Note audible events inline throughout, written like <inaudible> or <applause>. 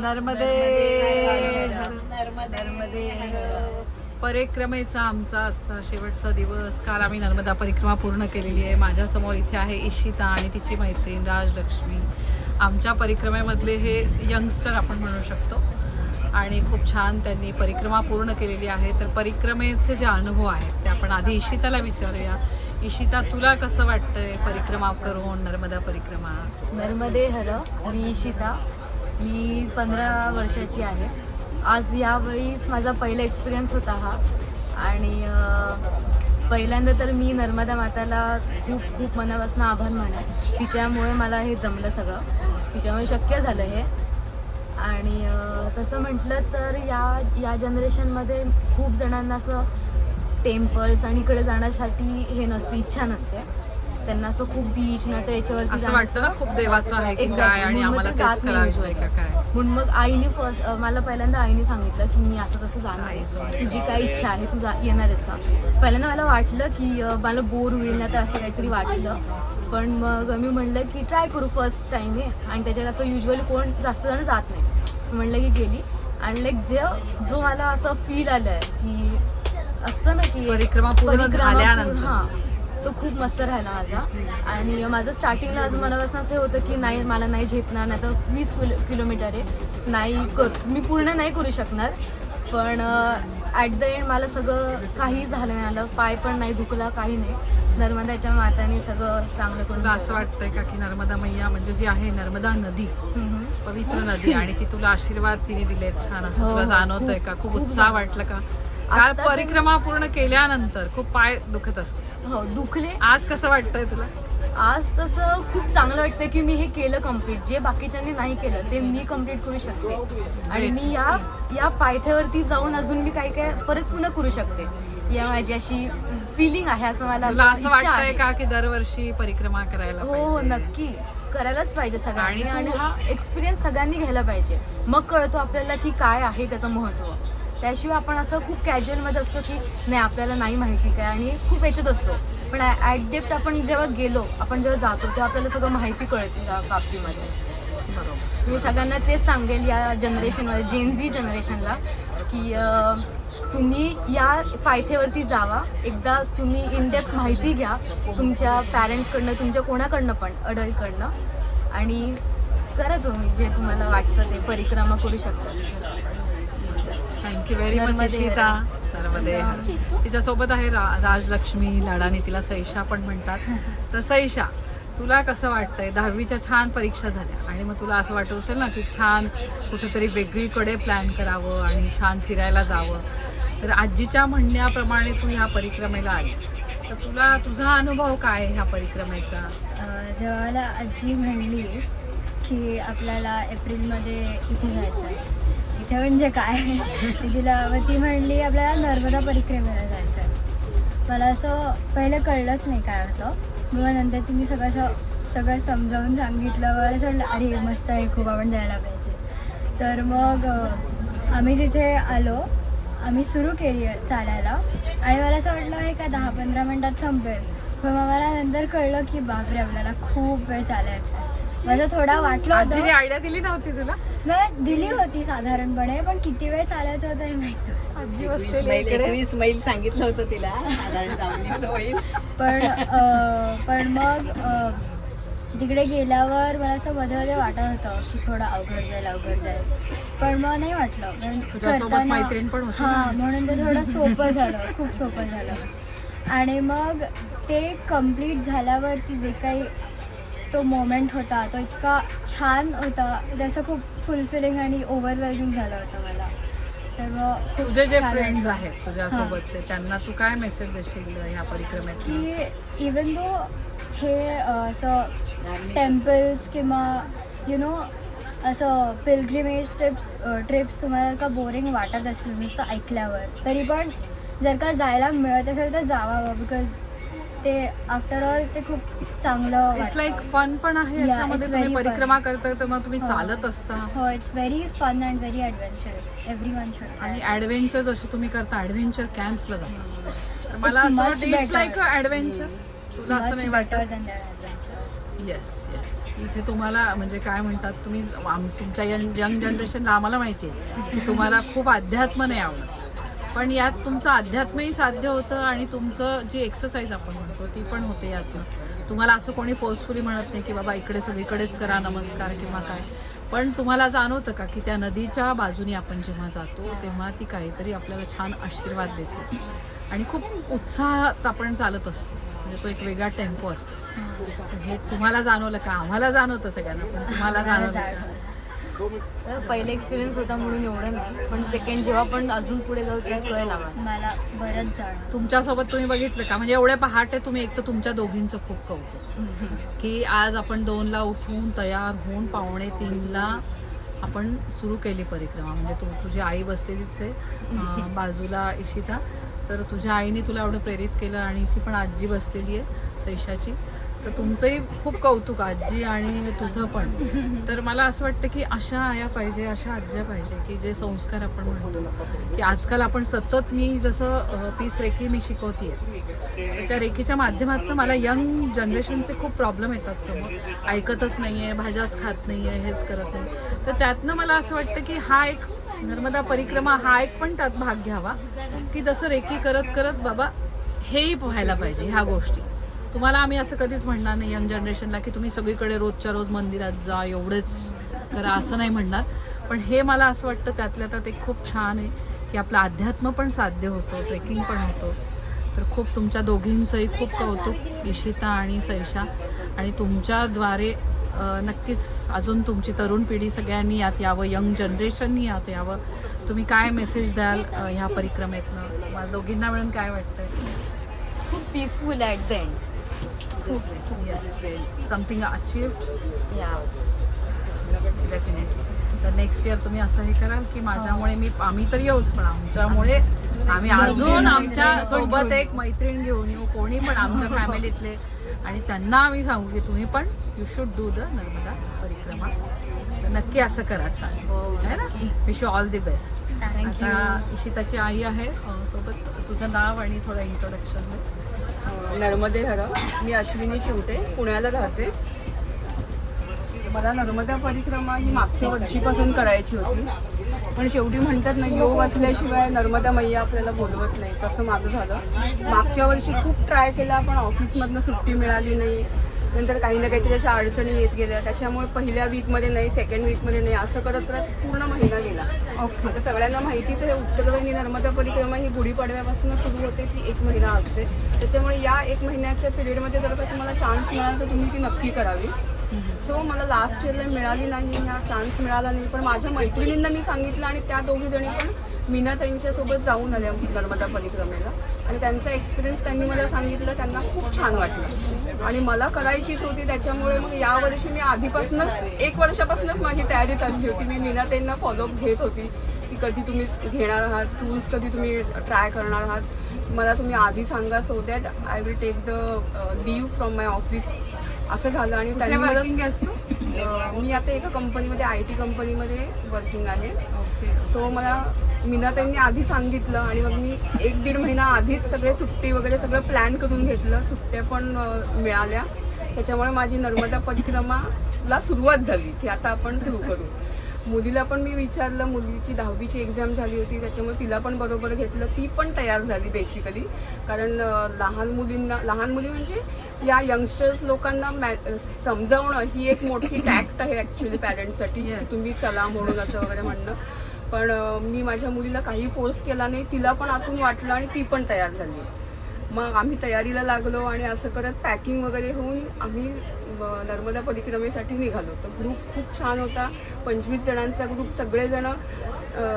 नर्मदे नर्मदे परिक्रमेचा आमचा आजचा शेवटचा दिवस. काल आम्ही नर्मदा परिक्रमा पूर्ण केलेली आहे. माझ्यासमोर इथे आहे इशिता आणि तिची मैत्रीण राजलक्ष्मी. आमच्या परिक्रमेमधले हे यंगस्टर आपण म्हणू शकतो. आणि खूप छान त्यांनी परिक्रमा पूर्ण केलेली आहे. तर परिक्रमेचे जे अनुभव आहेत ते आपण आधी इशिताला विचारूया. इशिता तुला कसं वाटतंय परिक्रमा करून नर्मदा परिक्रमा? नर्मदे हर मी इशिता. मी पंधरा वर्षाची आहे. आज यावेळीस माझा पहिला एक्सपिरियन्स होता हा. आणि पहिल्यांदा तर मी नर्मदा माताला खूप खूप मनापासून आभार मानेन तिच्यामुळे मला हे जमलं सगळं. तिच्यामुळे शक्य झालं हे. आणि तसं म्हटलं तर या या जनरेशनमध्ये खूप जणांना असं टेम्पल्स आणि इकडे जाण्यासाठी हे नसते इच्छा नसते. त्यांना असं खूप बीच ना तर याच्यावरती असं वाटतं ना खूप देवाचं आहे की Exactly. काय आणि म्हणून मग आम्हाला ते तेच जात नाही करायचं आहे usually. का काय म्हणून मग आईने फर्स्ट मला पहिल्यांदा आईने सांगितलं की मी असं तसं जाणार आहे. तुझी काय इच्छा आहे तू जा येणार आहेस का पहिल्यांदा मला वाटलं की मला बोर होईल ना तर असं काहीतरी वाटलं पण मग मी म्हणलं की ट्राय करू फर्स्ट टाइम हे आणि त्याच्यात असं युजली कोण जास्त जण जात नाही म्हणलं की गेली आणि लाईक जे जो मला असं फील आलं आहे की असतं ना की परिक्रमा पूर्ण झाल्यानंतर. हां तो खूप मस्त राहिला माझा. आणि माझं स्टार्टिंगला माझं मनापासून असं होतं की नाही मला नाही झेपणार नाही तर वीस किलो किलोमीटर आहे. नाही कर मी पूर्ण नाही करू शकणार. पण ॲट द एंड मला सगळं काही झालं नाही आलं. पाय पण नाही दुखला काही नाही. नर्मदाच्या माताने सगळं चांगलं करून तुला असं वाटतंय का की नर्मदा मैया म्हणजे जी आहे नर्मदा नदी. पवित्र नदी. आणि ती तुला आशीर्वाद तिने दिले छान. असं हो, तुला हो. जाणवतंय खूप- का? खूप उत्साह. वाटलं का? काल आता परिक्रमा पूर्ण केल्यानंतर खूप पाय दुखत असते हो दुखले. आज कसं वाटतंय तुला? आज तसं खूप चांगलं वाटतं की मी हे केलं कंप्लीट जे बाकीच्यांनी नाही केलं ते मी कंप्लीट करू शकते. आणि मी या या पायथ्यावरती जाऊन अजून मी काय काय परत पुन्हा करू शकते. या माझी अशी फिलिंग आहे असं मला तुला असं इच्छा वाटतंय आहे. का की दरवर्षी परिक्रमा करायला हो हो पाहिजे? नक्की. करायलाच पाहिजे सगळ्यांनी आणि आणि तू- हा एक्सपिरियन्स सगळ्यांनी घ्यायला पाहिजे. मग कळतो आपल्याला की काय आहे त्याचं महत्त्व त्याशिवाय आपण असं खूप कॅज्युअलमध्ये असतो की नाही आपल्याला नाही माहिती काय. आणि खूप याच्यात असतो. पण ॲट डेप्ट आपण जेव्हा गेलो आपण जेव्हा जातो तेव्हा आपल्याला सगळं माहिती कळते या बाबतीमध्ये. बरोबर. मी सगळ्यांना तेच सांगेल या जनरेशनमध्ये जेनझी जनरेशनला की तुम्ही या पायथ्यावरती जावा. एकदा तुम्ही इनडेप्थ माहिती घ्या तुमच्या पॅरेंट्सकडनं तुमच्या कोणाकडनं पण अडल्टकडनं आणि करा तुम्ही जे तुम्हाला वाटतं ते परिक्रमा करू शकता. Thank you very much Ishita Har. Narmade. तिच्यासोबत आहे रा राजलक्ष्मी लाडाने तिला सैशा पण म्हणतात. तर सैशा तुला कसं वाटतंय? दहावीच्या छान परीक्षा झाल्या आणि मग तुला असं वाटत असेल ना की छान कुठेतरी वेगळीकडे प्लॅन करावं आणि छान फिरायला जावं. तर आजीच्या म्हणण्याप्रमाणे तू ह्या परिक्रमेला आली. तर तुला तुझा अनुभव काय आहे ह्या परिक्रमेचा? जेव्हा आजी म्हणली की आपल्याला एप्रिलमध्ये इथे जायचं आहे. इथे म्हणजे काय? <laughs> तिला मग ती म्हणली आपल्याला नर्मदा परिक्रमेला जायचं आहे. मला असं पहिलं कळलंच नाही काय होतं. मग नंतर तिने सगळं असं सगळं समजावून सांगितलं. मला असं म्हणलं अरे मस्त आहे खूप आपण जायला पाहिजे. तर मग आम्ही तिथे आलो. आम्ही सुरू केली चालायला. आणि मला असं वाटलं हे का दहा पंधरा मिनटात संपेल. पण मग मला नंतर कळलं की बापरे आपल्याला खूप वेळ चालायचं आहे. माझं थोडा वाटलं आजीने आयडिया दिली नव्हती तुला? मी दिली होती साधारणपणे पण किती वेळ चालायचं होतं हे माहीत. आजी बसलेली मैल इकडे एकवीस मैल सांगितलं होतं तिला. साधारण जाऊन होईल. पण अं, पण मग अं, तिकडे गेल्यावर मला असं मध्ये मध्ये वाटत होतं की थोडं अवघड जाईल अवघड जाईल. पण मग नाही वाटलं. कारण तुझ्यासोबत करताना- मैत्रीण पण होती हा? म्हणून ते थोडं सोपं झालं खूप सोपं झालं. आणि मग ते कंप्लीट झाल्यावरती जे काही तो मोमेंट होता तो इतका छान होता. त्याचं खूप फुलफिलिंग आणि ओव्हरवेल्मिंग झालं होतं मला. तर तुझे जे फ्रेंड्स. आहेत तुझ्या सोबतचे त्यांना तू काय मेसेज देशील ह्या परिक्रमेत की इवन दो हे असं टेम्पल्स किंवा यु नो असं पिलग्रिमेज ट्रिप्स ट्रिप्स तुम्हाला का बोरिंग वाटत असतील नुसतं ऐकल्यावर. तरी पण जर का जायला मिळत असेल तर जावावं बिकॉज ते आफ्टर ऑल ते खूप चांगलं इट्स. लाईक फन पण आहे Yeah, याच्यामध्ये it's तुम्ही very. परिक्रमा करताय तर मग तुम्ही हो. चालत असता. हो it's very fun and very adventurous everyone should आणि ऍडव्हेंचर जसे तुम्ही करता ऍडव्हेंचर कॅम्प्सला जाता. तर मला It's असं much वाटतं it's better. Like a adventure तुला असं नाही वाटत? ॲडव्हेंचर येस येस इथे तुम्हाला म्हणजे काय म्हणतात तुम्ही आम- तुमच्या यंग यंग जनरेशनला आम्हाला माहिती आहे की तुम्हाला खूप अध्यात्म नाही आवडत. पण यात तुमचं अध्यात्मही साध्य होतं आणि तुमचं जी एक्सरसाइज आपण म्हणतो ती पण होते यातनं. तुम्हाला असं कोणी फोर्सफुली म्हणत नाही की बाबा इकडे सगळीकडेच करा नमस्कार किंवा काय. पण तुम्हाला जाणवतं का की त्या नदीच्या बाजूने आपण जेव्हा जातो तेव्हा ती काहीतरी आपल्याला छान आशीर्वाद देते. आणि खूप उत्साहात आपण चालत असतो. म्हणजे तो एक वेगळा टेम्पो असतो. हे तुम्हाला जाणवलं का? आम्हाला जाणवतं सगळ्यांना पण तुम्हाला जाणवलं. पहिले एक्सपिरियन्स होता म्हणून एवढं नाही. पण सेकंड जेव्हा पण अजून पुढे जाऊ तेव्हा कळेल आम्हाला मला बरंच जाणवलं. तुमच्यासोबत तुम्ही बघितलं का? म्हणजे एवढ्या पहाटे तुम्ही एक तर तुमच्या दोघींचं खूप कौतुक. <laughs> की आज आपण दोनला उठून तयार होऊन पावणे तीनला आपण सुरू केली परिक्रमा. म्हणजे तू तुझी आई बसलेलीच आहे <laughs> बाजूला इशिता. तर तुझ्या आईने तुला एवढं प्रेरित केलं आणि ती पण आजी बसलेली आहे सैशाची. तर तुमचंही खूप कौतुक आजी आणि तुझं पण. तर मला असं वाटतं की अशा आया पाहिजे अशा आज्या पाहिजे की जे संस्कार आपण म्हणतो की आजकाल आपण सतत मी जसं पीस रेखी मी शिकवतीये. त्या रेखीच्या माध्यमातून मला यंग जनरेशनचे खूप प्रॉब्लेम येतात समोर. ऐकतच नाही आहे भाज्याच खात नाही आहे हेच करत नाही. तर त्यातनं मला असं वाटतं की हा एक नर्मदा परिक्रमा हा एक पण त्यात भाग घ्यावा की जसं रेखी करत करत बाबा हेही व्हायला पाहिजे ह्या गोष्टी. तुम्हाला आम्ही असं कधीच म्हणणार नाही यंग जनरेशनला की तुम्ही सगळीकडे रोजच्या रोज मंदिरात जा एवढंच. करा असं नाही म्हणणार. पण हे मला असं वाटतं त्यातल्या त्यात एक खूप छान आहे की आपलं अध्यात्म पण साध्य होतो ट्रेकिंग पण होतो. तर खूप तुमच्या दोघींचंही खूप कौतुक इशिता आणि सैशा. आणि तुमच्याद्वारे नक्कीच अजून तुमची तरुण पिढी सगळ्यांनी यात यावं यंग जनरेशननी यात यावं. तुम्ही काय मेसेज द्याल ह्या परिक्रमेतनं? तुम्हाला दोघींना मिळून काय वाटतं खूप peaceful at the end yes something achieved या डेफिनेटली तर नेक्स्ट इयर तुम्ही असं हे कराल की माझ्यामुळे मी आम्ही तर येऊच पण आमच्यामुळे आम्ही अजून आमच्यासोबत एक मैत्रीण घेऊन येऊ कोणी पण आमच्या <laughs> फॅमिलीतले. आणि त्यांना आम्ही सांगू की तुम्ही पण you should do the Narmada parikrama. तर नक्की असं करा छान. है ना? Wish you all the best thank you आता इशिताची आई आहे सोबत तुझं नाव आणि थोडं इंट्रोडक्शन नर्मदे हर मी अश्विनी शिवटे पुण्याला राहते. मला नर्मदा परिक्रमा ही मागच्या वर्षीपासून करायची होती. पण शेवटी म्हणतात ना योग असल्याशिवाय नर्मदा मैया आपल्याला बोलवत नाही. तसं माझं झालं. मागच्या वर्षी खूप ट्राय केला पण ऑफिसमधनं सुट्टी मिळाली नाही. नंतर काही ना काहीतरी अशा अडचणी येत गेल्या. त्याच्यामुळे पहिल्या वीकमध्ये नाही सेकंड वीकमध्ये नाही असं करत करत पूर्ण महिना गेला. ओके. आता सगळ्यांना माहितीच आहे उत्तरवाहिनी नर्मदा परिक्रमा ही गुढीपाडव्यापासून सुरू होते ती एक महिना असते. त्याच्यामुळे या एक महिन्याच्या पिरियडमध्ये जर का तुम्हाला चान्स मिळाला तर तुम्ही ती नक्की करावी. सो मला लास्ट इयरला मिळाली नाही हा चान्स मिळाला नाही. पण माझ्या मैत्रिणींना मी सांगितलं आणि त्या दोघी जणी पण मीना त्यांच्यासोबत जाऊन आल्या नर्मदा परिक्रमेला. आणि त्यांचा एक्सपिरियन्स त्यांनी मला सांगितलं त्यांना खूप छान वाटलं. आणि मला करायचीच होती त्याच्यामुळे मग यावर्षी मी आधीपासूनच एक वर्षापासूनच माझी तयारी चालली होती. मी मीना त्यांना फॉलोअप घेत होती की कधी तुम्ही घेणार आहात टूल्स कधी तुम्ही ट्राय करणार आहात. मला तुम्ही आधी सांगा so that I will take the leave from my office असं झालं आणि वर्किंग असतो मी आता एका कंपनीमध्ये आय टी कंपनीमध्ये वर्किंग आहे. ओके सो मला मीना त्यांनी आधी सांगितलं आणि मग मी एक दीड महिना आधीच सगळे सुट्टी वगैरे सगळं प्लॅन करून घेतलं. सुट्ट्या पण मिळाल्या. त्याच्यामुळे माझी नर्मदा परिक्रमाला सुरुवात झाली की आता आपण सुरू करू. मुलीला पण मी विचारलं मुलीची दहावीची एक्झाम झाली होती त्याच्यामुळे तिला पण बरोबर घेतलं. ती पण तयार झाली बेसिकली कारण लहान मुलींना लहान मुली म्हणजे या यंगस्टर्स लोकांना मॅ समजावणं ही एक मोठी <coughs> टॅक्ट आहे ॲक्च्युली पॅरेंट्ससाठी की Yes. तुम्ही चला म्हणून असं वगैरे म्हणणं. पण मी माझ्या मुलीला काही फोर्स केला नाही तिला पण आतून वाटलं आणि ती पण तयार झाली. मग आम्ही तयारीला लागलो आणि असं करत पॅकिंग वगैरे होऊन आम्ही नर्मदा परिक्रमेसाठी निघालो तर ग्रुप खूप छान होता पंचवीस जणांचा ग्रुप सगळेजण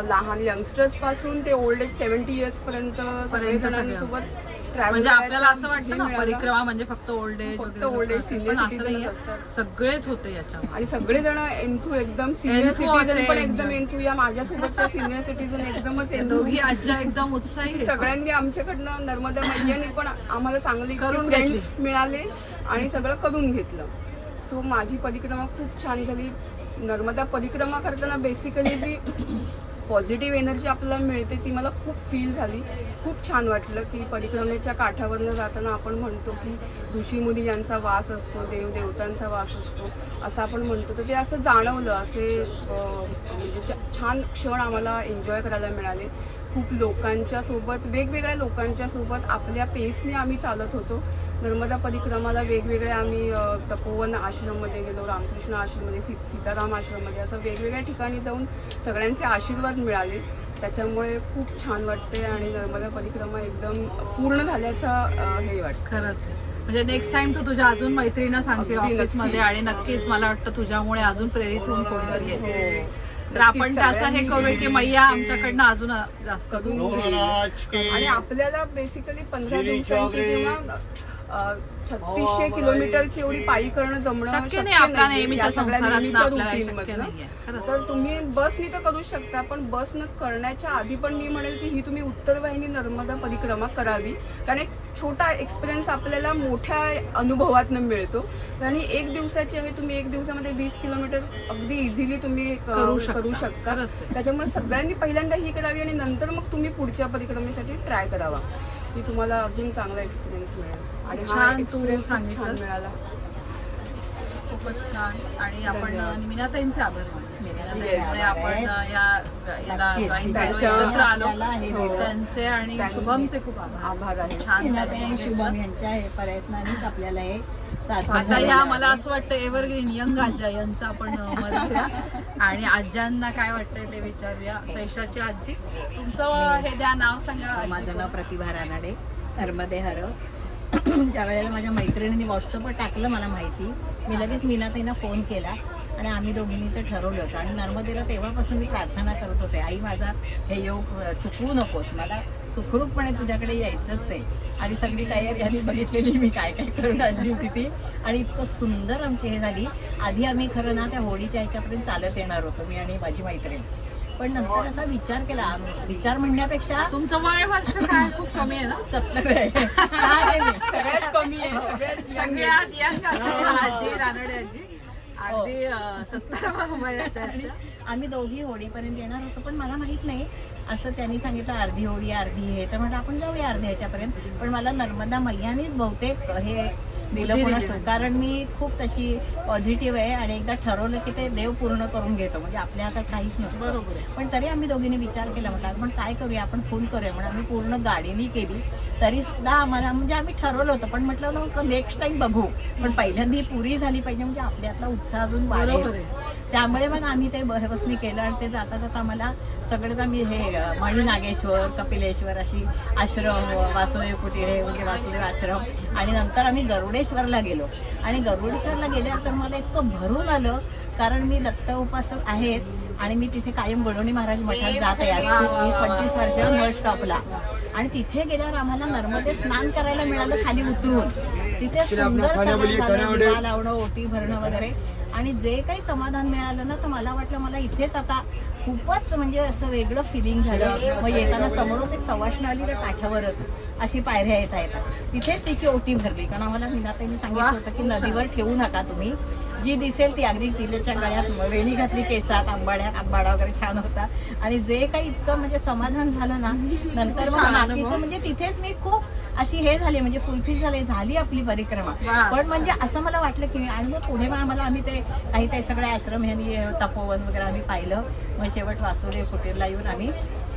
लहान यंगस्टर्सपासून ते ओल्ड एज सेव्हन्टी इयर्स पर्यंत पर्यंत सगळे. जणांसोबत travel म्हणजे आपल्याला असं वाटतं हे. परिक्रमा म्हणजे फक्त ओल्ड एज फक्त citizen नाहीये असतात. सगळेच होते याच्यामध्ये आणि सगळेजण एन्थू एकदम सिनियर सिटीजन पण एकदम. एन्थू या माझ्यासोबतच्या सिनियर सिटीजन एकदमच एन्थू दोघी आज्या एकदम उत्साही. सगळ्यांनी आमच्याकडनं नर्मदा मैयाने पण आम्हाला चांगले करून फ्रेंड्स. मिळाले आणि सगळं करून घेतलं सो माझी परिक्रमा खूप छान झाली नर्मदा परिक्रमा करताना बेसिकली जी पॉझिटिव्ह एनर्जी आपल्याला मिळते ती मला खूप फील झाली. खूप छान वाटलं की परिक्रमेच्या काठावरनं जाताना आपण म्हणतो की ऋषी मुली यांचा वास असतो देव देवतांचा वास असतो असं आपण म्हणतो. तर ते असं जाणवलं असे म्हणजे छान क्षण आम्हाला एन्जॉय करायला मिळाले. खूप लोकांच्या सोबत वेगवेगळ्या लोकांच्या सोबत आपल्या पेसने आम्ही चालत होतो. नर्मदा परिक्रमाला वेगवेगळे आम्ही तपोवन आश्रममध्ये गेलो रामकृष्ण आश्रममध्ये सी सीताराम आश्रममध्ये असं वेगवेगळ्या ठिकाणी जाऊन सगळ्यांचे आशीर्वाद मिळाले त्याच्यामुळे खूप छान वाटते आणि नर्मदा परिक्रमा एकदम पूर्ण झाल्याचा हे वाटतं खरंच म्हणजे नेक्स्ट टाइम तू तुझ्या अजून मैत्रिणींना सांगते ऑफिसमध्ये. आणि नक्कीच मला वाटतं तुझ्यामुळे अजून प्रेरित होऊन कोणीतरी येते हो. तर आपण असं हे करूया की मैया आमच्याकडनं अजून जास्त आणि आपल्याला बेसिकली पंधरा दिवसांची. किंवा छत्तीसशे किलोमीटरची एवढी पायी करणं जमणं शक्य नाही या सगळ्या नेहमीच्या हे. तर तुम्ही बसनी तर करू शकता पण बसनं करण्याच्या आधी पण मी म्हणेल की ही तुम्ही उत्तर वाहिनी नर्मदा परिक्रमा करावी. कारण एक छोटा एक्सपिरियन्स आपल्याला मोठ्या अनुभवातनं मिळतो. आणि एक दिवसाची आहे तुम्ही एक दिवसामध्ये वीस किलोमीटर अगदी इझिली तुम्ही करू शकता. त्याच्यामुळे सगळ्यांनी पहिल्यांदा ही करावी आणि नंतर मग तुम्ही पुढच्या परिक्रमेसाठी ट्राय करावा. की तुम्हाला अजून चांगला एक्सपिरियन्स मिळेल आणि हा छान तू experience खूप छान सांगितलंस. मिळाला खूपच छान आणि आपण धन्यवाद. मीनाताईंचे आभार मानू. मीनाताईंमुळे आपण आहेत. अ, या याला नक्कीच. जॉईन झालो त्यांच्या- एकत्र आलो आपल्याला हे हो. भेटलं. त्यांचे आणि शुभमचे खूप आभार आभार आहे छान त्यांनी शुभम. यांच्या हे प्रयत्नानेच आपल्याला हे आता आहे. मला असं वाटतं एव्हरग्रीन यंग आज्या यांचं आपण घेऊया. आणि आज्यांना काय वाटतंय ते विचारूया. सैशाची आजी. तुमचं हे द्या नाव सांगा माझं. नाव प्रतिभा रानाडे नर्मदे हर त्या <clears throat> वेळेला माझ्या मैत्रिणींनी व्हॉट्सअपवर टाकलं मला माहिती मी लगेच मीनाताईंना फोन केला. आणि आम्ही दोघींनी ते ठरवलंच. आणि नर्मदेला तेव्हापासून मी प्रार्थना करत होते आई माझा हे योग चुकवू नकोस. मला सुखरूपपणे तुझ्याकडे यायचंच आहे. आणि सगळी तयारी आधी बघितलेली मी काय काय करून आणली होती ती. आणि इतकं सुंदर आमची हे झाली. आधी आम्ही खरं ना त्या होळीच्या ह्याच्यापर्यंत चालत येणार होतो मी आणि माझी मैत्रीण. पण नंतर असा विचार केला. विचार म्हणण्यापेक्षा तुमचं वय वर्ष काय? खूप कमी आहे ना? सत्तर आहे? सगळ्यात कमी आहे. सगळ्यात आजी रानडे आजी. अगदी वयाच्या आहेत त्या. आम्ही दोघी होळीपर्यंत येणार होतो पण मला माहीत नाही. असं त्यांनी सांगितलं अर्धी होळी अर्धी हे. तर म्हटलं आपण जाऊया अर्ध्या ह्याच्यापर्यंत पण मला नर्मदा मैयानीच बहुतेक हे दिलं. कारण मी खूप तशी पॉझिटिव्ह आहे आणि एकदा ठरवलं की ते देव पूर्ण करून घेतो. म्हणजे आपल्या हातात काहीच नसतं. बरोबर आहे. पण तरी आम्ही दोघींनी विचार केला म्हटलं आपण काय करूया? आपण फुल करूया म्हणून आम्ही पूर्ण गाडीनी केली. तरी सुद्धा आम्हाला म्हणजे आम्ही ठरवलं होतं पण म्हटलं नेक्स्ट टाइम बघू. पण पहिल्यांदा ही पुरी झाली पाहिजे म्हणजे आपल्यातला उत्साह अजून बरोबर वाढेल त्यामुळे मग आम्ही ते बसनी केलं आणि ते जाता जाता आम्हाला सगळेच आम्ही हे मणी नागेश्वर कपिलेश्वर अशी आश्रम वासुदेव कुटीरे म्हणजे वासुदेव आश्रम. आणि नंतर आम्ही गरुडेश्वरला गेलो. आणि गरुडेश्वरला गेल्यानंतर मला इतकं भरून आलं कारण मी दत्त उपासक आहेत आणि मी तिथे कायम गडोणी महाराज मठात जात आहे. वीस पंचवीस वर्ष बस स्टॉपला. आणि तिथे गेल्यावर आम्हाला नर्मदे स्नान करायला मिळालं खाली उतरून. तिथे सुंदर सगळं लावणं ओटी भरणं वगैरे. आणि जे काही समाधान मिळालं ना तर मला वाटलं मला इथेच आता खूपच म्हणजे असं वेगळं फिलिंग झालं. मग येताना समोरच एक सवाष्ण आली तर काठावरच. अशी पायऱ्या येता येतात तिथेच तिची ओटी भरली कारण आम्हाला मीनाताईंनी सांगितलं होतं की. नदीवर ठेवू नका तुम्ही. जी दिसेल ती अगदी तिल्याच्या गळ्यात वेणी घातली केसात आंबाड्यात आंबाडा वगैरे छान होता. आणि जे काही इतकं म्हणजे समाधान झालं ना नंतर मग बाकीचं. म्हणजे तिथेच मी खूप अशी हे झाली म्हणजे फुलफिल झाले झाली आपली परिक्रमा. पण म्हणजे असं मला वाटलं की आणि मग पुढे मग आम्हाला आम्ही ते काही ते सगळे आश्रम ह्यांनी तपोवन वगैरे आम्ही पाहिलं. मग शेवट वासुदेव कुटीरला येऊन आम्ही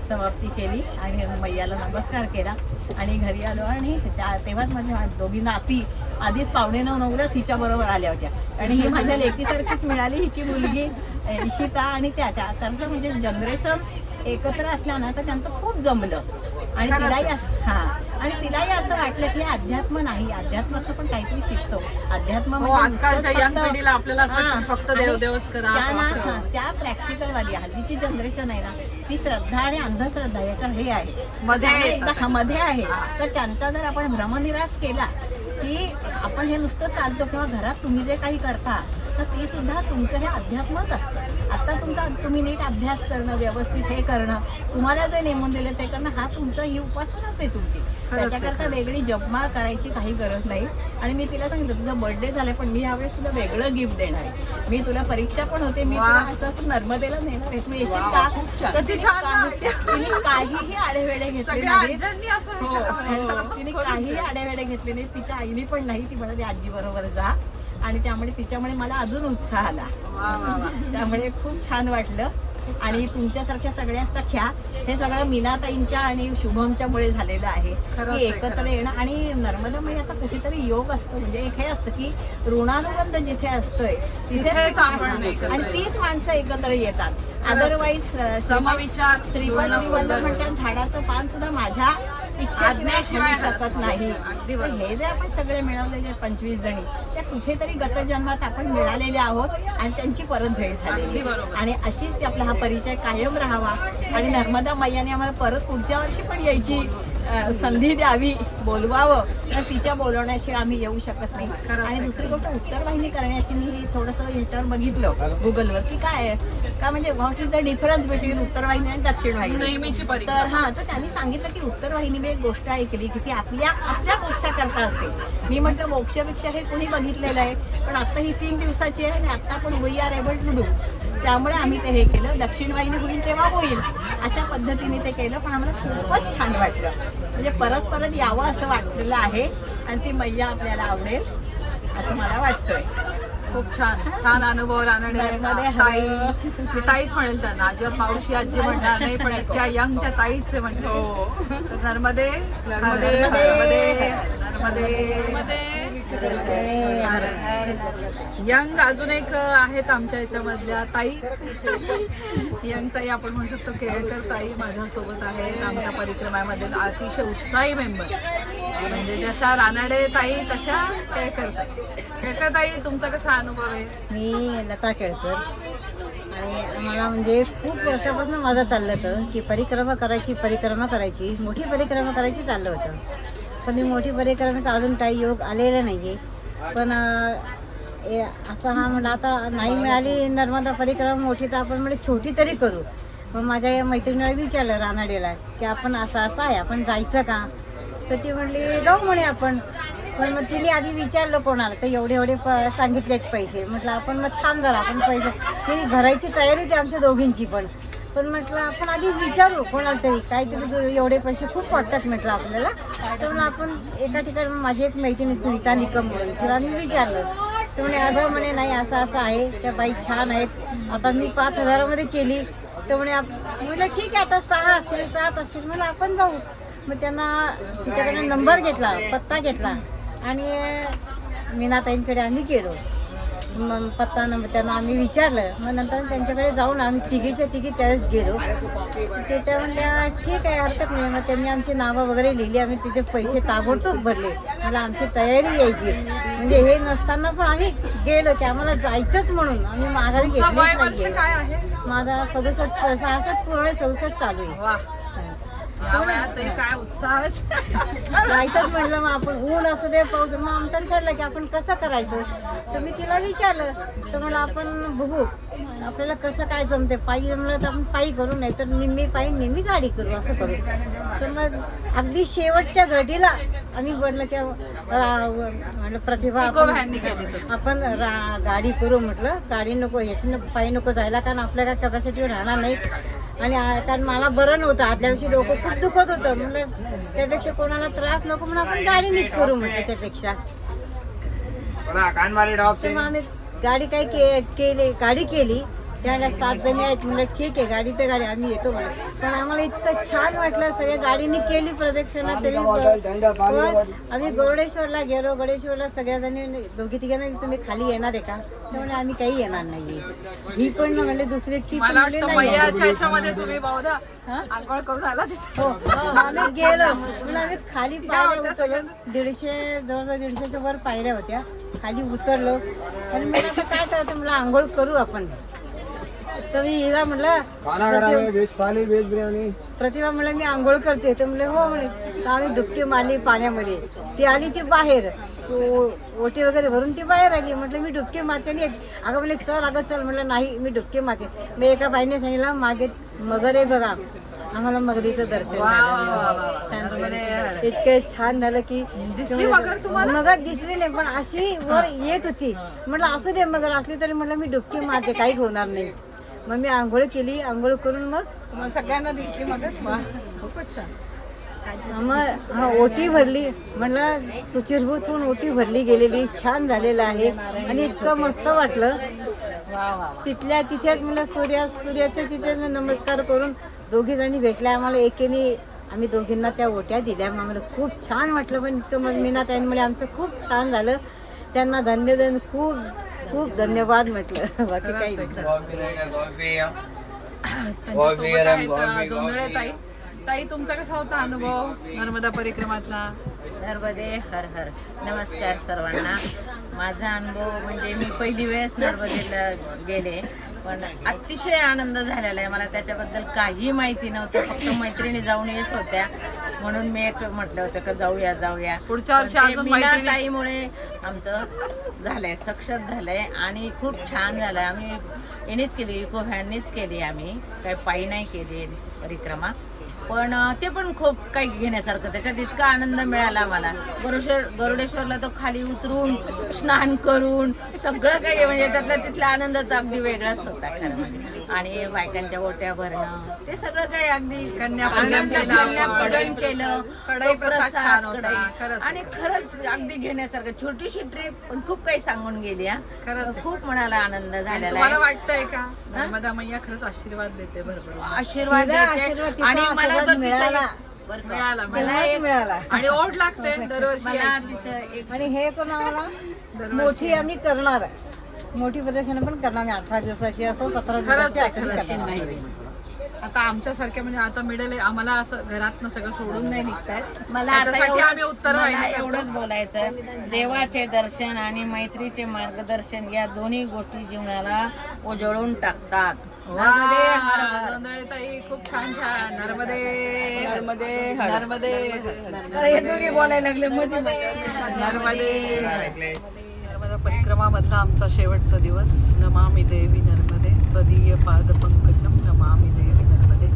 समाप्ती केली आणि मैयाला नमस्कार केला. आणि घरी आलो आणि त्या तेव्हाच माझ्या दोघी नाती आधीच पावणे नऊ नऊलाच हिच्या बरोबर आल्या होत्या. आणि ही माझ्या <laughs> लेकीसारखीच मिळाली हिची मुलगी इशिता आणि त्या त्या त्यांचं म्हणजे जनरेशन एकत्र असल्या ना तर त्यांचं खूप जमलं. आणि. तिलाही हा. आणि तिलाही असं वाटलं की अध्यात्म नाही अध्यात्मात पण काहीतरी शिकतो अध्यात्म हो आजकालच्या यंग पिढीला आपल्याला असं वाटतं. फक्त देवदेवच करा त्या प्रॅक्टिकल वाली हल्लीची जनरेशन आहे ना ती श्रद्धा आणि अंधश्रद्धा याच्या हे आहे मध्ये. एकदा मध्ये आहे. तर त्यांचा जर आपण भ्रमनिराश केला की आपण हे नुसतं चालतो किंवा घरात तुम्ही जे काही करता तर ती सुद्धा तुमचं हे अध्यात्मच असतं आता तुमचा तुम्ही नीट अभ्यास करणं व्यवस्थित हे करणं तुम्हाला जे नेमून दिलं ते करणं हा तुमचा ही उपासनाच आहे तुमची. त्याच्याकरता. वेगळी जपमाळ करायची काही गरज नाही. आणि मी तिला सांगितलं तुझा बर्थडे झालाय पण मी यावेळेस तुला वेगळं गिफ्ट देणार आहे. मी तुला परीक्षा पण होते मी. तुला असं असं नर्मदेला नेणार आहे. तू येशील का? तिने काहीही आडेवेडे घेतले हे हो. तिने काही आडेवेडे घेतले नाही तिच्या आईने पण नाही. ती म्हणाली आजी बरोबर जा. आणि त्यामुळे तिच्यामुळे मला अजून उत्साह आला. त्यामुळे खूप छान वाटलं आणि तुमच्यासारख्या सगळ्या सख्या हे सगळं मीनाताईंच्या आणि शुभमच्या मुळे झालेलं आहे की एकत्र. येणं आणि नर्मदा मैयाचा कुठेतरी योग असतो म्हणजे एक हे असतं की ऋणानुबंध जिथे असतोय तिथेच आणि तीच माणसं एकत्र येतात. अदरवाईज समविचार श्रीपाद गोंधळ. म्हणतात झाडाचं पान सुद्धा माझ्या आज्ञेशिवाय शकत नाही. हे जे आपण सगळे मिळवलेले पंचवीस जणी त्या कुठेतरी गतजन्मात आपण मिळालेले आहोत आणि त्यांची परत भेट. बरोबर. आणि अशीच आपला हा परिचय कायम राहावा आणि नर्मदा मैयाने आम्हाला परत पुढच्या वर्षी पण यायची संधी द्यावी बोलवावं तर तिच्या बोलवण्याशी आम्ही येऊ शकत नाही. आणि दुसरी गोष्ट उत्तर वाहिनी करण्याची मी थोडंसं ह्याच्यावर बघितलं गुगलवर की काय आहे? का म्हणजे what is the difference between Uttar Vahini आणि दक्षिण वाहिनी तर हा तर त्यांनी सांगितलं की उत्तर वाहिनी मी एक गोष्ट ऐकली की ती आपल्या आपल्या मोक्षाकरता असते. मी म्हटलं मोक्षपेक्षा हे कुणी बघितलेलं आहे? पण आता ही तीन दिवसाची आहे आणि आता पण we are able to do त्यामुळे आम्ही ते हे केलं. दक्षिण वाहिनी होईल तेव्हा होईल. अशा पद्धतीने ते केलं पण आम्हाला खूपच छान वाटलं. म्हणजे परत परत यावं असं वाटलेलं आहे आणि ती मैया आपल्याला आवडेल असं मला वाटतंय. खूप छान. छान अनुभव रानडे. ताई मी ताईच म्हणेल त्यांना. अजिबात मावशी आजी म्हणणार नाही पण इतक्या यंग त्या ताईच आहे म्हणजे तर नर्मदे. नर्मदे. नर्मदे. नर्मदे. यंग अजून एक आहेत आमच्या याच्यामधल्या ताई. <laughs> यंग ताई आपण म्हणू शकतो केळकर ताई माझ्यासोबत आहेत आमच्या परिक्रमामध्ये अतिशय उत्साही मेंबर म्हणजे जशा रानाडे ताई तशा केळकर ताई. केळकर ताई तुमचा कसा अनुभव आहे? मी लता केळकर. आणि मला म्हणजे खूप वर्षापासून माझं चाललं होतं की परिक्रमा करायची परिक्रमा करायची मोठी परिक्रमा करायची चाललं होतं. पण मी मोठी परिक्रमेचा अजून काही योग आलेला नाही आहे पण ए- असं हा म्हणलं आता नाही मिळाली नर्मदा परिक्रमा मोठी तर आपण म्हणजे छोटी तरी करू. मग माझ्या या मैत्रिणीला विचारलं रानाडेला की आपण असं असं आहे आपण जायचं का? तर ती म्हणली जाऊ म्हणे आपण. पण मग तिने आधी विचारलं कोणाला तर एवढे एवढे प सांगितलेत पैसे. म्हटलं आपण मग थांब जरा आपण पैसे ती भरायची तयारी होती आमच्या दोघींची पण. पण म्हटलं आपण आधी विचारू कोणाला तरी. काहीतरी एवढे पैसे खूप वाटतात म्हटलं आपल्याला. तर मग आपण एका ठिकाणी माझी एक मैत्रिणी सुनीता निकम तिला मी विचारलं. तर म्हणे अगं म्हणे नाही असं असं आहे. त्या बाई छान आहेत. आता मी पाच हजारामध्ये केली. तर म्हणे आप- म्हटलं ठीक आहे आता सहा असतील सात असतील. मला आपण जाऊ. मग त्यांना तिच्याकडे नंबर घेतला पत्ता घेतला. आणि मीनाताईंकडे आम्ही गेलो. मग पत्ता नंबर त्यांना आम्ही विचारलं. मग नंतर त्यांच्याकडे जाऊन आम्ही तिघीच्या तिघी त्यावेळेस गेलो. ते त्या म्हणल्या ठीक आहे हरकत नाही. मग त्यांनी आमची नावं वगैरे लिहिली. आम्ही तिथे पैसे ताबडतोब भरले. मला आमची तयारी यायची. म्हणजे हे नसताना पण आम्ही गेलो की आम्हाला जायचंच म्हणून. आम्ही माघारी आहे? माझा सदुसष्ट सहासष्ट पूर्ण चौसष्ट चालू आहे. काय उत्साह जायचंच म्हटलं मग आपण ऊन असं दे पाऊस मग आमचं ठरलं की आपण कसं करायचं? तर मी तिला विचारलं. तर मला आपण बघू आपल्याला कसं काय जमते पायी जमलं तर आपण पायी करू नाही तर निम्मी पायी नेहमी गाडी करू असं करू. तर मग अगदी शेवटच्या घडीला आम्ही म्हटलं की म्हटलं प्रतिभा आपण- गाडी करू म्हटलं. गाडी नको ह्याची नको पायी नको जायला कारण आपल्या काय राहणार नाही. आणि कारण मला बरं नव्हतं. आदल्या दिवशी डोकं खूप दुखत होतं. म्हटलं त्यापेक्षा कोणाला त्रास नको म्हणून आपण गाडीनेच करू म्हटलं त्यापेक्षा. आम्ही गाडी काय के केली गाडी केली. त्यावेळेला सात जणी आहेत. म्हणलं ठीक आहे गाडी तर गाडी आम्ही येतो म्हणलं पण आम्हाला इतकं छान वाटलं सगळ्या गाडीने केली प्रदक्षिणा तरी. पण आम्ही गरुडेश्वरला गेलो. गरुडेश्वरला सगळ्या जणी दोघी तिघांना तुम्ही खाली येणार आहे का? त्यामुळे आम्ही काही येणार नाहीये. ही पण ना म्हणजे दुसरी ती पण म्हणली नाही येणार. बहुधा हा? आंघोळ करून आला तिथे. हो आम्ही <laughs> गेलो. म्हणून आम्ही खाली पायऱ्या उतरलो. दीडशे जवळजवळ दीडशेच्या वर पायऱ्या होत्या. खाली उतरलो. आणि मला आता काय करायचं मला आंघोळ करू आपण. तर मी हिला म्हटलं प्रतिभा- व्हेज थाली व्हेज बिर्याणी. प्रतिभा म्हणलं मी आंघोळ करते. तर म्हणले हो म्हणे. तर आम्ही डुबकी मारली पाण्यामध्ये. ती आली ती बाहेर. ओ- ओटी वगैरे भरून ती बाहेर आली. म्हटलं मी डुबकी मारते आणि अगं म्हणले चल अगं चल. म्हटलं नाही मी डुबकी मारते. मी एका बाईने सांगितलं मागे मगर आहे बघा. आम्हाला मगरीचं दर्शन झालं. छान झालं. इतकं छान झालं की दिसली मगर तुम्हाला? मगर दिसली नाही पण अशी वर येत होती. म्हटलं असू दे मगर असली तरी म्हटलं मी डुबकी मारते काही होणार नाही. मग मी आंघोळ केली आंघोळ करून मग तुम्हाला सगळ्यांना दिसली मग खूपच छान. मग हा ओटी भरली. म्हणलं सुचिरभूत पण ओटी भरली गेलेली. छान झालेलं आहे. आणि इतकं मस्त वाटलं. तिथल्या तिथेच म्हणलं सूर्या सूर्याच्या तिथे नमस्कार करून दोघी जणी भेटल्या. आम्हाला एकेने आम्ही दोघींना त्या ओट्या दिल्या. मग आम्हाला खूप छान वाटलं. पण इतकं मग मीनाताईंमुळे आमचं खूप छान झालं. त्यांना धन्यवाद खूप खूप धन्यवाद म्हटलं. <laughs> बाकी काही ताई. ताई तुमचा कसा होता अनुभव नर्मदा परिक्रमातला? नर्मदे हर हर. नमस्कार सर्वांना. माझा अनुभव म्हणजे मी पहिली वेळेस नर्मदेला गेले. पण अतिशय आनंद झालेला आहे. मला त्याच्याबद्दल काही माहिती नव्हतं. फक्त मैत्रिणी जाऊन येत होत्या. म्हणून मी एक म्हटलं होतं का जाऊया जाऊया. पुढच्या वर्षी पण ते अजून मैत्रिणी- मीनाताईमुळे आमचं झालंय सक्सेस झालंय आणि खूप छान झालंय. आम्ही यानेच केली इको व्हॅननेच केली आम्ही. काही पायी नाही केली परिक्रमा. पण अं, ते पण खूप काही घेण्यासारखं. त्याच्यात इतका आनंद मिळाला आम्हाला. गरुडेश्वर गरुडेश्वरला तो खाली उतरून स्नान करून सगळं काही म्हणजे त्यातला तिथला आनंद तर अगदी वेगळाच होता. खरं म्हणजे आणि बायकांच्या ओट्या भरणं ते सगळं काही अगदी कन्यापूजन केलं, कन्यापूजन कढई- केलं कढई तो प्रसाद छान होता, कढई. खरंच. आणि खरंच अगदी घेण्यासारखं छोटीशी ट्रिप पण खूप काही सांगून गेली हा खरंच. खूप मनाला आनंद आणि झालेला तुम्हाला आहे वाटतंय का नर्मदा मैया खरंच आशीर्वाद देते भरपूर आशीर्वाद तिला देते. आशीर्वाद, तिचा आणि मला आशीर्वाद तर तिथे- मिळाला. बरं का? मिळाला मला मिळाला एक- मिळाला आणि ओढ लागते दरवर्षी मला यायची. तिथं एक आणि हे दरवर्षी. मोठी आम्ही करणार आहे मोठी प्रदर्शन पण करणार आहे. अठरा दिवसाची असो सतरा खरंच दिवसाची आहे, असं खरंच करणार. आहे. आहे. आता आमच्यासारख्या म्हणजे आता मिळेल आम्हाला असं घरातनं सगळं सोडून नाही निघताय मला आता त्याच्यासाठी एवढंच- आम्ही उत्तर मला. एवढंच बोलायचं देवाचे दर्शन आणि मैत्रीचे मार्गदर्शन या दोन्ही गोष्टी जीवनाला उजळून टाकतात. ताई खूप छान छान. नर्मदे. नर्मदे नर्मदे. अरे, हे दोघे बोलायला लागले मध्ये नर्मदे. नर्मदा परिक्रमा मधला आमचा शेवटचा दिवस. नमामि देवी नर्मदे. त्वदीय पाद पंकजम नमामि देवी नर्मदे.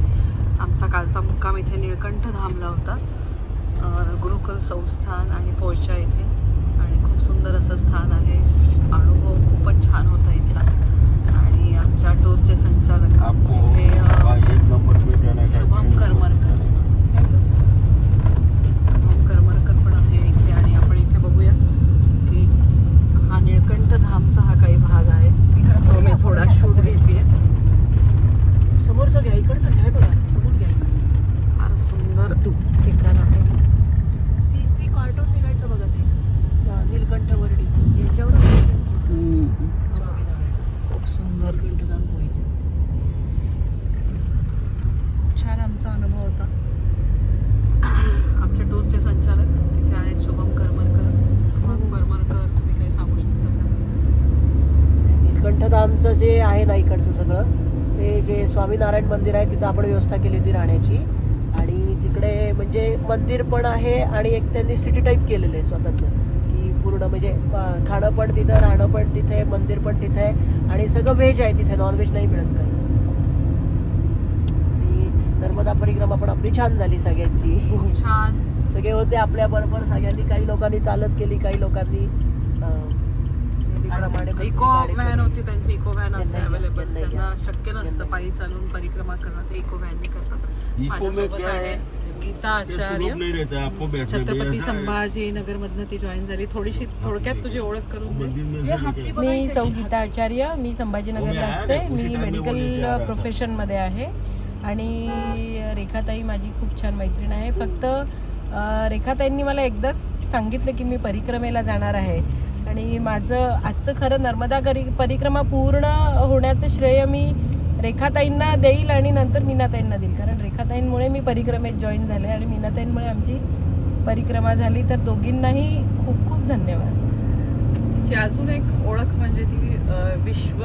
आमचा कालचा मुक्काम इथे निळकंठ धामला होता. गुरुकुल संस्थान आणि पोयच्या इथे. आणि खूप सुंदर असं स्थान आहे. अनुभव खूपच छान होता इथला. आणि आमच्या टूरचे संचालक आपको हे अं, एक नंबर पे जाना है शुभम करमरकर शुभम करमरकर पण आहे इथे आणि आपण इथे बघूया की हा निळकंठ धामचा हा काही भाग आहे तो मी थोडा शूट घेते समोरचं घ्या इकडचं घ्या हे बघा समोर घ्या इकडचं. फार सुंदर ठिकाण आहे ती ती कार्टून निघायचं बघा ते अं, नीलकंठ वर्डी याच्यावर स्वामीनारायण खूप सुंदर नीलकंठधाम होईचे खूप छान आमचा अनुभव होता आमचे टूरचे संचालक इथे आहेत शुभम करमरकर शुभम करमरकर तुम्ही काही सांगू शकता का नीलकंठधामचं जे आहे ना इकडचं सगळं ते जे स्वामीनारायण मंदिर आहे तिथं आपण व्यवस्था केली होती राहण्याची. आणि तिकडे म्हणजे मंदिर पण आहे आणि एक त्यांनी सिटी टाईप केलेलं आहे स्वतःचं. की पूर्ण म्हणजे खाणं पण तिथं राहणं पण तिथे मंदिर पण तिथे आहे आणि सगळं व्हेज आहे तिथे नॉनव्हेज नाही मिळत काही. नर्मदा परिक्रमा पण आपली छान झाली सगळ्यांची. छान. सगळे होते आपल्या बरोबर सगळ्यांनी काही लोकांनी चालत केली काही लोकांनी. Eeco van. होती त्यांची इको व्हॅन असते अवेलेबल त्यांना शक्य नसतं पायी चालून परिक्रमा करणं ते इको व्हॅननी करतात. माझ्यासोबत क्या आहे है गीता आचार्य. छत्रपती। संभाजी नगर मधनं ती जॉईन झाली. थोडीशी थोडक्यात तुझी ओळख करून में से. संगीता आचार्य मी संभाजीनगरला हो, असते. मी मेडिकल रहा था. प्रोफेशनमध्ये आहे. आणि रेखाताई माझी खूप छान मैत्रीण आहे. फक्त रेखाताईंनी मला एकदाच सांगितलं की मी परिक्रमेला जाणार आहे. आणि माझं आजचं खरं नर्मदा करी परिक्रमा पूर्ण होण्याचं श्रेय मी रेखाताईंना देईल आणि नंतर मीनाताईंना देईल. कारण रेखाताईंमुळे मी परिक्रमेत जॉईन झाले आणि मीनाताईंमुळे आमची परिक्रमा झाली. तर दोघींनाही खूप खूप धन्यवाद. तिची अजून एक ओळख म्हणजे ती विश्व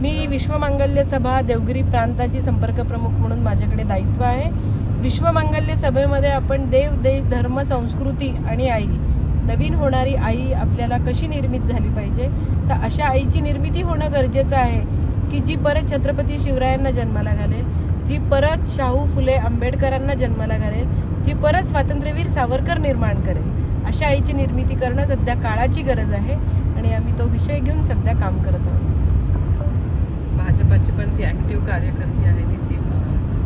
मी विश्वमांगल्य सभा देवगिरी प्रांताची संपर्क प्रमुख म्हणून माझ्याकडे दायित्व आहे. विश्वमांगल्य सभेमध्ये आपण देव देश धर्म संस्कृती आणि आई नवीन होणारी आई आपल्याला कशी निर्मित झाली पाहिजे? तर अशा आईची निर्मिती होणं गरजेचं आहे की जी परत छत्रपती शिवरायांना जन्माला घालेल जी परत शाहू फुले आंबेडकरांना जन्माला घालेल जी परत स्वातंत्र्यवीर सावरकर निर्माण करेल. अशा आईची निर्मिती करणं सध्या काळाची गरज आहे आणि आम्ही तो विषय घेऊन सध्या काम करत आहोत. भाजपाची पण ती ॲक्टिव्ह कार्यकर्ती आहे तिची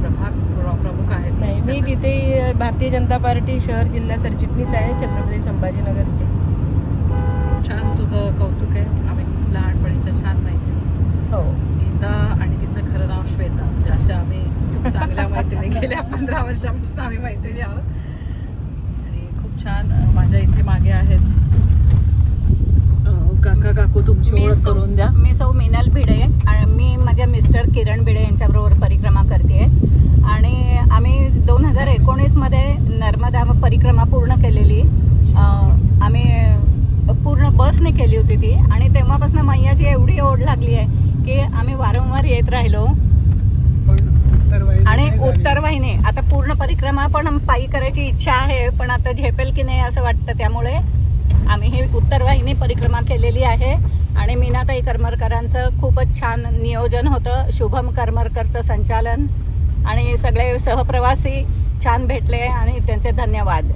प्रभाग प्र- प्रमुख आहे ती. नाही मी तिथे भारतीय जनता पार्टी शहर जिल्हा सरचिटणीस आहे छत्रपती संभाजीनगरची. छान तुझं कौतुक आहे. आम्ही खूप लहानपणीच्या छान मैत्रिणी. हो. गीता आणि तिचं खरं नाव श्वेता. म्हणजे अशा आम्ही खूप चांगल्या मैत्रिणी गेल्या पंधरा वर्षापासून आम्ही मैत्रिणी आहोत. आणि खूप छान माझ्या इथे मागे आहेत. काका काकू तुमची मी ओळख सौ- करून द्या. मी सौ मिनल भिडे आणि मी माझ्या मिस्टर किरण भिडे यांच्याबरोबर परिक्रमा करते आणि आम्ही दोन हजार एकोणीसमध्ये नर्मदा परिक्रमा पूर्ण केलेली. अं, आम्ही पूर्ण बसने केली होती ती. आणि तेव्हापासून मैयाची एवढी ओढ लागली आहे की आम्ही वारंवार येत राहिलो. आणि उत्तर वाहिनी आता पूर्ण परिक्रमा पण पायी करायची इच्छा आहे पण आता झेपेल की नाही असं वाटतं त्यामुळे. आम्ही ही उत्तर वाहिनी परिक्रमा केलेली आहे. आणि मीनाताई करमरकरांचं खूपच छान नियोजन होतं. शुभम करमरकरचं संचालन. आणि सगळे सहप्रवासी छान भेटले आणि त्यांचे धन्यवाद.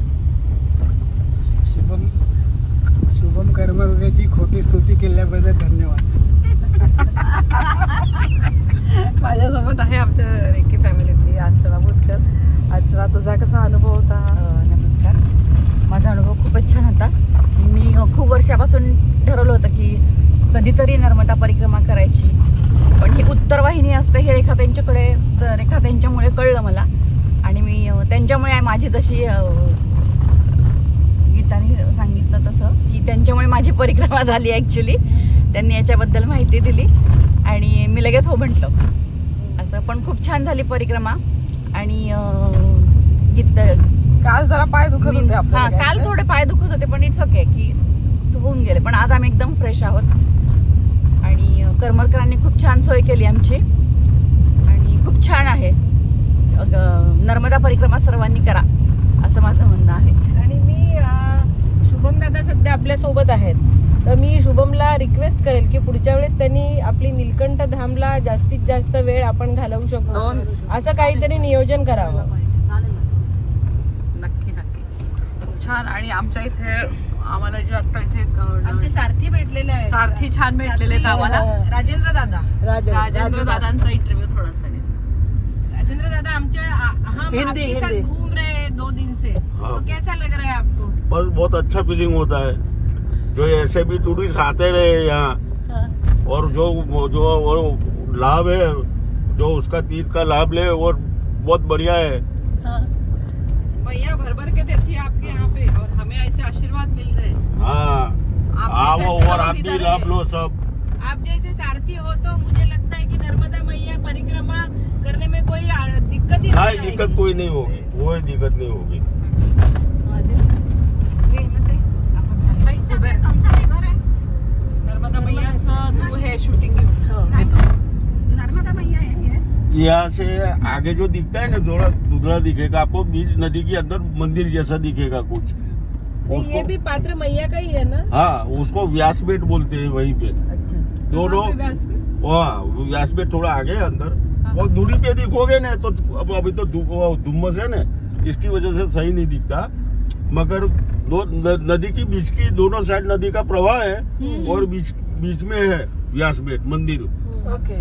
शुभम शुभम कर्मयोगाची खोटी स्तुती केल्याबद्दल धन्यवाद. माझ्यासोबत आहे आमच्या रेकी फॅमिलीतली अर्चना भूतकर अर्चना तुझा कसा अनुभव होता? माझा अनुभव खूपच छान होता. की मी खूप वर्षापासून ठरवलं होतं की कधीतरी नर्मदा परिक्रमा करायची. पण ही उत्तर वाहिनी असते हे रेखा त्यांच्याकडे रेखा त्यांच्यामुळे कळलं मला. आणि मी त्यांच्यामुळे माझी तशी गीताने सांगितलं तसं की त्यांच्यामुळे माझी परिक्रमा झाली ॲक्च्युली त्यांनी याच्याबद्दल माहिती दिली. आणि मी लगेच हो म्हटलं. असं पण खूप छान झाली परिक्रमा. आणि गीत काल जरा पाय दुखत होते हा आपल्याला काल? थोडे पाय दुखत होते पण इट्स ओके की होऊन गेले. पण आज आम्ही एकदम फ्रेश आहोत. आणि अं, करमरकरांनी खूप छान सोय केली आमची. आणि खूप छान आहे. अग, नर्मदा परिक्रमा सर्वांनी करा असं माझं म्हणणं आहे. आणि मी शुभम दादा सध्या आपल्यासोबत आहेत. तर मी शुभमला रिक्वेस्ट करेल की पुढच्या वेळेस त्यांनी आपली निलकंठ धामला जास्तीत जास्त वेळ आपण घालवू शकतो दोन असं काहीतरी नियोजन करावं नक्की नक्की खूप छान आणि आमच्या इथे आम्हाला जे आता इथे आमचे सारथी भेटलेले आहेत. सारथी छान भेटलेले आहेत आम्हाला. राजेंद्र दादा. राज- राजेंद्र राज- दादांचा इंटरव्ह्यू थोडासा राजेंद्र दादा आमचे हम हिंदी, आपके साथ हिंदी। घूम रहे हैं दो दिन से हाँ। तो कैसा लग रहा है आपको? बस बहुत अच्छा फीलिंग होता है। जो ऐसे भी टूरिस्ट आते रहे यहाँ और जो जो वो लाभ है जो उसका तीर्थ का लाभ ले वो बहुत बढ़िया है। भैया भर भर के देती है आपके यहाँ पे और हमें ऐसे आशीर्वाद मिल रहे हैं। हाँ। आप भी आओ और आप भी लाभ लो सब। आप जैसे सारथी हो तो मुझे लगता है कि नर्मदा मैया परिक्रमा करने में कोई दिक्कत ही नहीं दिक्कत कोई नहीं होगी। कोई दिक्कत नहीं होगी। नर्मदा मैयाचं तू हे शूटिंग नर्मदा मैया यहाँ से आगे जो दिखता है ना थोड़ा धुंधला दिखेगा आपको बीच नदी के अंदर मंदिर जैसा दिखेगा कुछ। नहीं, ये भी पात्र मैया का ही है ना? हाँ उसको व्यास बेट बोलते हैं वहीं पे। अच्छा दोनों हाँ व्यास बेट थोड़ा आगे है अंदर। वो दूरी पे दिखोगे ना तो अब अभी तो धुम्मस है ना इसकी वजह से सही नहीं दिखता। मगर दो नदी की बीच की दोनों साइड नदी का प्रवाह है और बीच बीच में है व्यास बेट मंदिर ओके